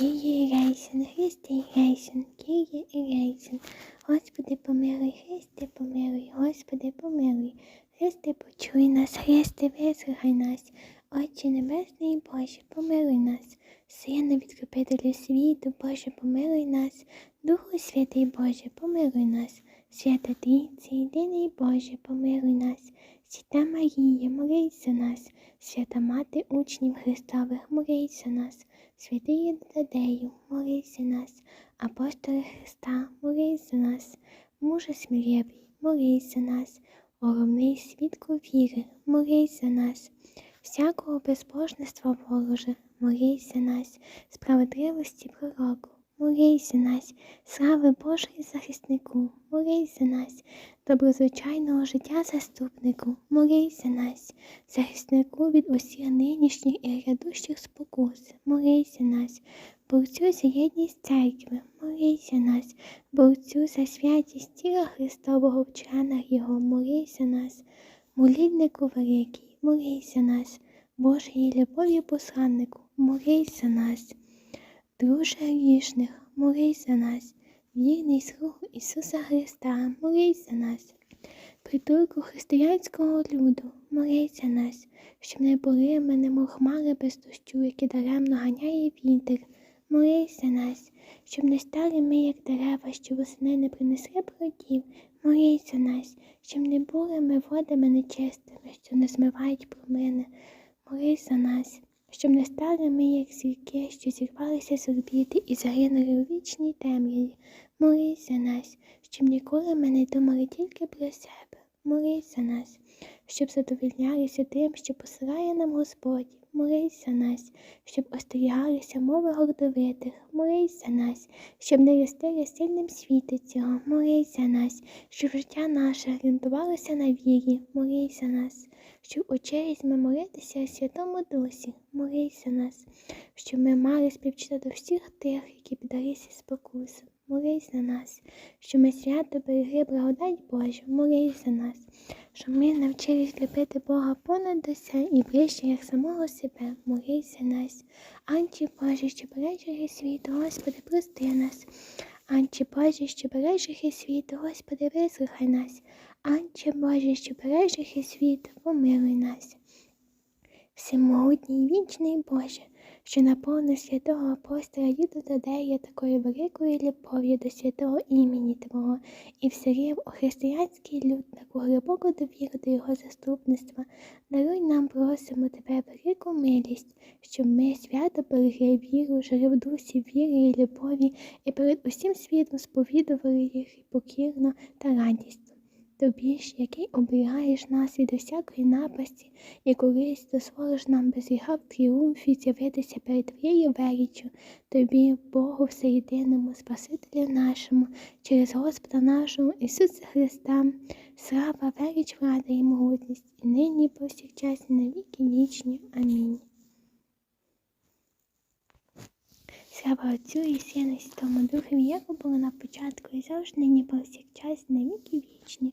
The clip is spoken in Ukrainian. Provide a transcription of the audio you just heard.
Киє рейсен, Христи рейсен, Киє рейсен. Господи, помилуй, Христи, помилуй, Господи, помилуй. Христи, почуй нас, Христи, вислухай нас. Отче Небесний, Боже, помилуй нас. Сину відкупителю світу, Боже, помилуй нас. Духу Святий Боже, помилуй нас. Свята Трійці, єдиний Боже, помилуй нас. Свята Марія, молись за нас. Свята Мати учнів Христових, молись за нас. Святий Тадею, молись за нас. Апостоли Христа, молись за нас. Муже смирєвий, молись за нас. Оромний свідку віри, молись за нас. Всякого безбожництва вороже, молись за нас. Справедливості пророку, молись за нас. Слави Божої захиснику, молись за нас. Доброзвичайного життя заступнику, молись за нас. Захиснику від усіх нинішніх і грядущих спокус, молись за нас. Борцю за єдність церкви, молись за нас, борцю за святість тіла Христового в членах Його, молись за нас, молільнику великий, молись за нас, Божої любові посланнику, молись за нас, друже грішних, молись за нас, вірний слуг Ісуса Христа, молись за нас, притулку християнського люду, молись за нас, щоб не були ми немов хмари без дощу, які даремно ганяє вітер. Молись за нас, щоб не стали ми, як дерева, що восени не принесли плодів. Молись за нас, щоб не були ми водами нечистими, що не змивають промини. Молись за нас, щоб не стали ми, як зірки, що зірвалися з орбіти і загинули у вічній темряві. Молись за нас, щоб ніколи ми не думали тільки про себе. Молись за нас, щоб задовольнялися тим, що посилає нам Господь. Молись за нас, щоб остерігалися мови гордовитих, молись за нас, щоб не ростили сильним світи цього, молись за нас, щоб життя наше орієнтувалося на вірі, молись за нас, щоб учились ми молитися у Святому Дусі, молись за нас, щоб ми мали співчуття до всіх тих, які піддалися спокусам. Молись за нас, щоб ми свято берегли благодать Божу, молись за нас, щоб ми навчились любити Бога понад усе і ближче, як самого себе, молись нас. Анчі Боже, що бережи світ, Господи, прости нас. Анчі Боже, що бережи світ, Господи, вислухай нас. Анче Боже, що бережи світ, помилуй нас. Всемогутній вічний Боже, що наповнив святого апостола Діду Тадея такою великою любов'ю до святого імені Твого і всерів у християнський люд таку глибоку довіру до Його заступництва, даруй нам, просимо Тебе велику милість, щоб ми свято берегли віру, жили в дусі віри і любові, і перед усім світом сповідували їх і покірно та радістю. Тобі ж, який оберігаєш нас від усякої напасті, і колись дозволиш нам без гріха в тріумфі з'явитися перед твоєю величчю, тобі, Богу всеєдиному, Спасителю нашому, через Господа нашого Ісуса Христа, слава, велич, влада і могутність, і нині, і повсякчас, і на віки вічні. Амінь. Слава Отцю і Сину, Святому Духові, як було на початку, і завжди нині повсякчас, на віки вічні.